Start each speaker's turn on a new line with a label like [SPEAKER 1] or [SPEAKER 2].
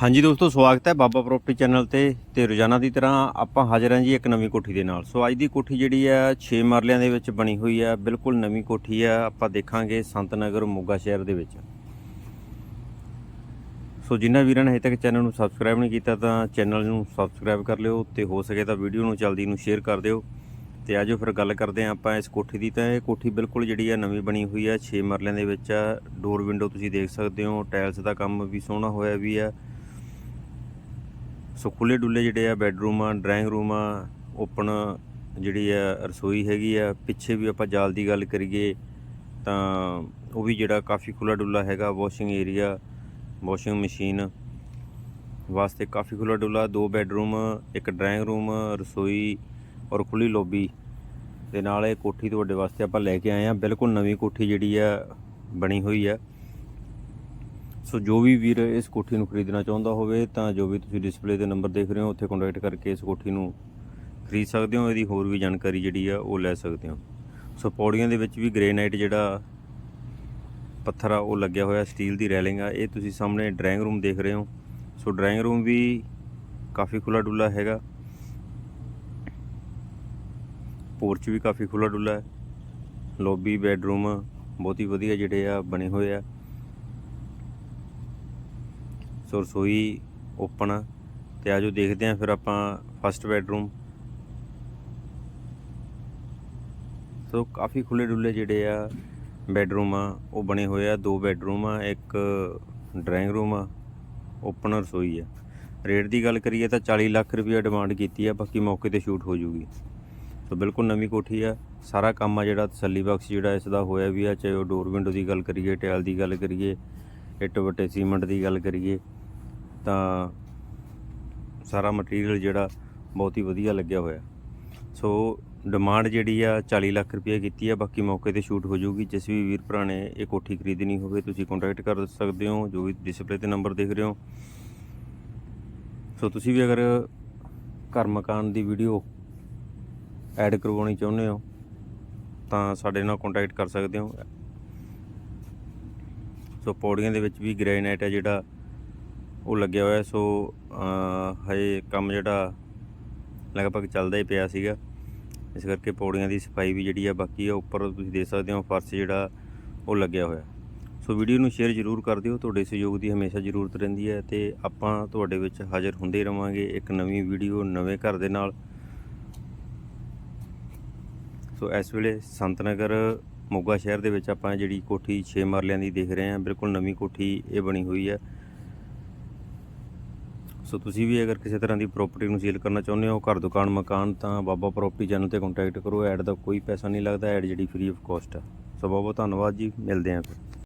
[SPEAKER 1] ਹਾਂਜੀ ਦੋਸਤੋ, ਸਵਾਗਤ ਹੈ ਬਾਬਾ ਪ੍ਰੋਪਰਟੀ ਚੈਨਲ ਤੇ ਤੇ ਰੋਜ਼ਾਨਾ ਦੀ ਤਰ੍ਹਾਂ ਆਪਾਂ ਹਾਜ਼ਰ ਹਾਂ ਜੀ ਇੱਕ ਨਵੀਂ ਕੋਠੀ ਦੇ ਨਾਲ। ਸੋ ਅੱਜ ਦੀ ਕੋਠੀ ਜਿਹੜੀ ਆ 6 ਮਰਲਿਆਂ ਦੇ ਵਿੱਚ ਬਣੀ ਹੋਈ ਆ, ਬਿਲਕੁਲ ਨਵੀਂ ਕੋਠੀ ਆ, ਆਪਾਂ ਦੇਖਾਂਗੇ ਸੰਤ ਨਗਰ ਮੋਗਾ ਸ਼ਹਿਰ ਦੇ ਵਿੱਚ। ਸੋ ਜਿਨ੍ਹਾਂ ਵੀਰਾਂ ਨੇ ਹਜੇ ਤੱਕ ਚੈਨਲ ਨੂੰ ਸਬਸਕ੍ਰਾਈਬ ਨਹੀਂ ਕੀਤਾ ਤਾਂ ਚੈਨਲ ਨੂੰ ਸਬਸਕ੍ਰਾਈਬ ਕਰ ਲਿਓ ਤੇ ਹੋ ਸਕੇ ਤਾਂ ਵੀਡੀਓ ਨੂੰ ਜਲਦੀ ਨੂੰ ਸ਼ੇਅਰ ਕਰ ਦਿਓ। ਤੇ ਆਜੋ ਫਿਰ ਗੱਲ ਕਰਦੇ ਹਾਂ ਆਪਾਂ ਇਸ ਕੋਠੀ ਦੀ ਤਾਂ ਇਹ ਕੋਠੀ ਬਿਲਕੁਲ ਜਿਹੜੀ ਆ ਨਵੀਂ ਬਣੀ ਹੋਈ ਆ 6 ਮਰਲਿਆਂ ਦੇ ਵਿੱਚ ਆ। ਡੋਰ ਵਿੰਡੋ ਤੁਸੀਂ ਦੇਖ ਸਕਦੇ ਹੋ, ਟਾਇਲਸ ਦਾ ਕੰਮ ਵੀ ਸੋਹਣਾ ਹੋਇਆ ਵੀ ਆ। ਸੋ ਖੁੱਲੇ ਡੁੱਲੇ ਜਿਹੜੇ ਆ ਬੈੱਡਰੂਮ ਆ, ਡਰਾਇੰਗ ਰੂਮ ਆ, ਓਪਨ ਜਿਹੜੀ ਆ ਰਸੋਈ ਹੈਗੀ ਆ, ਪਿੱਛੇ ਵੀ ਆਪਾਂ ਜਾਲ ਦੀ ਗੱਲ ਕਰੀਏ ਤਾਂ ਉਹ ਵੀ ਜਿਹੜਾ ਕਾਫੀ ਖੁੱਲਾ ਡੁੱਲਾ ਹੈਗਾ, ਵਾਸ਼ਿੰਗ ਏਰੀਆ, ਵਾਸ਼ਿੰਗ ਮਸ਼ੀਨ ਵਾਸਤੇ ਕਾਫੀ ਖੁੱਲਾ ਡੁੱਲਾ, ਦੋ ਬੈੱਡਰੂਮ, ਇੱਕ ਡਰਾਇੰਗ ਰੂਮ, ਰਸੋਈ ਔਰ ਖੁੱਲੀ ਲੌਬੀ ਦੇ ਨਾਲ ਇਹ ਕੋਠੀ ਤੁਹਾਡੇ ਵਾਸਤੇ ਆਪਾਂ ਲੈ ਕੇ ਆਏ ਆ। ਬਿਲਕੁਲ ਨਵੀਂ ਕੋਠੀ ਜਿਹੜੀ ਆ ਬਣੀ ਹੋਈ ਆ। ਸੋ ਜੋ ਵੀ ਵੀਰ ਇਸ ਕੋਠੀ ਨੂੰ ਖਰੀਦਣਾ ਚਾਹੁੰਦਾ ਹੋਵੇ ਤਾਂ ਜੋ ਵੀ ਤੁਸੀਂ ਡਿਸਪਲੇ ਤੇ ਨੰਬਰ ਦੇਖ ਰਹੇ ਹੋ, ਉੱਥੇ ਕੰਟੈਕਟ ਕਰਕੇ ਇਸ ਕੋਠੀ ਨੂੰ ਖਰੀਦ ਸਕਦੇ ਹੋ। ਇਹਦੀ ਹੋਰ ਵੀ ਜਾਣਕਾਰੀ ਜਿਹੜੀ ਆ, ਉਹ ਲੈ ਸਕਦੇ ਹੋ। ਸੋ ਪੌੜੀਆਂ ਦੇ ਵਿੱਚ ਵੀ ਗ੍ਰੇਨਾਈਟ ਜਿਹੜਾ ਪੱਥਰ ਆ, ਉਹ ਲੱਗਿਆ ਹੋਇਆ ਸਟੀਲ ਦੀ ਰੈਲਿੰਗ ਆ। ਇਹ ਤੁਸੀਂ ਸਾਹਮਣੇ ਡਰਾਇੰਗ ਰੂਮ ਦੇਖ ਰਹੇ ਹੋ। ਸੋ ਡਰਾਇੰਗ ਰੂਮ ਵੀ ਕਾਫੀ ਖੁੱਲਾ ਡੁੱਲਾ ਹੈਗਾ। ਪੋਰਚ ਵੀ ਕਾਫੀ ਖੁੱਲਾ ਡੁੱਲਾ ਹੈ। ਲੌਬੀ ਬੈੱਡਰੂਮ ਬਹੁਤ ਹੀ ਵਧੀਆ ਜਿਹੜੇ ਆ, ਬਣੇ ਹੋਏ ਆ। ਸੋ ਰਸੋਈ ਓਪਨ ਤੇ ਆਜੋ ਦੇਖਦੇ ਹਾਂ ਫਿਰ ਆਪਾਂ ਫਸਟ ਬੈਡਰੂਮ ਸੋ ਕਾਫੀ ਖੁੱਲੇ ਡੁੱਲੇ ਜਿਹੜੇ ਆ ਬੈਡਰੂਮ ਆ, ਉਹ ਬਣੇ ਹੋਏ ਆ। ਦੋ ਬੈਡਰੂਮ ਆ, ਇੱਕ ਡਰਾਇੰਗ ਰੂਮ ਆ ਓਪਨ ਰਸੋਈ ਆ। ਰੇਟ ਦੀ ਗੱਲ ਕਰੀਏ ਤਾਂ 40 ਲੱਖ ਰੁਪਏ ਡਿਮਾਂਡ ਕੀਤੀ ਆ, ਬਾਕੀ ਮੌਕੇ ਤੇ ਸ਼ੂਟ ਹੋ ਜੂਗੀ। ਸੋ ਬਿਲਕੁਲ ਨਵੀਂ ਕੋਠੀ ਆ। ਸਾਰਾ ਕੰਮ ਆ ਜਿਹੜਾ ਤਸੱਲੀ ਬਖਸ਼ ਜਿਹੜਾ ਇਸ ਦਾ ਹੋਇਆ ਵੀ ਆ, ਚਾਹੇ ਉਹ ਡੋਰ ਵਿੰਡੋ ਦੀ ਗੱਲ ਕਰੀਏ ਟੈਲ ਦੀ ਗੱਲ ਕਰੀਏ, ਇੱਟ ਵੱਟੇ, ਸੀਮੈਂਟ ਦੀ ਗੱਲ ਕਰੀਏ। ਤਾਂ ਸਾਰਾ ਮਟੀਰੀਅਲ ਜਿਹੜਾ ਬਹੁਤ ਹੀ ਵਧੀਆ ਲੱਗਿਆ ਹੋਇਆ। ਸੋ ਡਿਮਾਂਡ ਜਿਹੜੀ ਆ 40 ਲੱਖ ਰੁਪਏ ਕੀਤੀ ਆ, ਬਾਕੀ ਮੌਕੇ ਤੇ ਸ਼ੂਟ ਹੋ ਜਾਊਗੀ। ਜਿਸ ਵੀ ਵੀਰ ਭਰਾ ਨੇ ਇਹ ਕੋਠੀ ਖਰੀਦਣੀ ਹੋਵੇ, ਤੁਸੀਂ ਕੰਟੈਕਟ ਕਰ ਸਕਦੇ ਹੋ, ਜੋ ਵੀ ਡਿਸਪਲੇ ਤੇ ਨੰਬਰ ਦੇਖ ਰਹੇ ਹੋ। ਸੋ ਤੁਸੀਂ ਵੀ ਅਗਰ ਘਰ ਮਕਾਨ ਦੀ ਵੀਡੀਓ ਐਡ ਕਰਵਾਉਣੀ ਚਾਹੁੰਦੇ ਹੋ, ਤਾਂ ਸਾਡੇ ਨਾਲ ਕੰਟੈਕਟ ਕਰ ਸਕਦੇ ਹੋ। ਸੋ ਪੌੜੀਆਂ ਦੇ ਵਿੱਚ ਵੀ ਗ੍ਰੇਨਾਈਟ ਹੈ ਜਿਹੜਾ ਉਹ ਲੱਗਿਆ ਹੋਇਆ, ਸੋ ਹਜੇ ਕੰਮ ਜਿਹੜਾ ਲਗਭਗ ਚੱਲਦਾ ਹੀ ਪਿਆ ਸੀਗਾ। ਇਸ ਕਰਕੇ ਪੌੜੀਆਂ ਦੀ ਸਫ਼ਾਈ ਵੀ ਜਿਹੜੀ ਆ ਬਾਕੀ ਆ, ਉੱਪਰ ਤੁਸੀਂ ਦੇਖ ਸਕਦੇ ਹੋ, ਫਰਸ਼ ਜਿਹੜਾ ਉਹ ਲੱਗਿਆ ਹੋਇਆ। ਸੋ ਵੀਡੀਓ ਨੂੰ ਸ਼ੇਅਰ ਜ਼ਰੂਰ ਕਰ ਦਿਓ, ਤੁਹਾਡੇ ਸਹਿਯੋਗ ਦੀ ਹਮੇਸ਼ਾ ਜ਼ਰੂਰਤ ਰਹਿੰਦੀ ਹੈ ਤੇ ਆਪਾਂ ਤੁਹਾਡੇ ਵਿੱਚ ਹਾਜ਼ਰ ਹੁੰਦੇ ਹੀ ਰਵਾਂਗੇ ਇੱਕ ਨਵੀਂ ਵੀਡੀਓ ਨਵੇਂ ਘਰ ਦੇ ਨਾਲ। ਸੋ ਇਸ ਵੇਲੇ ਸੰਤਨਗਰ ਮੋਗਾ ਸ਼ਹਿਰ ਦੇ ਵਿੱਚ ਆਪਾਂ ਜਿਹੜੀ ਕੋਠੀ 6 ਮਰਲਿਆਂ ਦੀ ਦੇਖ ਰਹੇ ਹਾਂ, ਬਿਲਕੁਲ ਨਵੀਂ ਕੋਠੀ ਇਹ ਬਣੀ ਹੋਈ ਹੈ। ਸੋ ਤੁਸੀਂ ਵੀ ਅਗਰ ਕਿਸੇ ਤਰ੍ਹਾਂ ਦੀ ਪ੍ਰਾਪਰਟੀ ਨੂੰ ਸੇਲ ਕਰਨਾ ਚਾਹੁੰਦੇ ਹੋ, ਘਰ, ਦੁਕਾਨ, ਮਕਾਨ, ਤਾਂ ਬਾਬਾ ਪ੍ਰਾਪਰਟੀ ਚੈਨਲ ਤੇ ਕੰਟੈਕਟ ਕਰੋ। ਐਡ ਦਾ ਕੋਈ ਪੈਸਾ ਨਹੀਂ ਲੱਗਦਾ ਐਡ ਜਿਹੜੀ ਫ੍ਰੀ ਆਫ ਕਾਸਟ ਆ। ਸੋ ਬਹੁਤ ਬਹੁਤ ਧੰਨਵਾਦ ਜੀ। ਮਿਲਦੇ ਹਾਂ ਫਿਰ।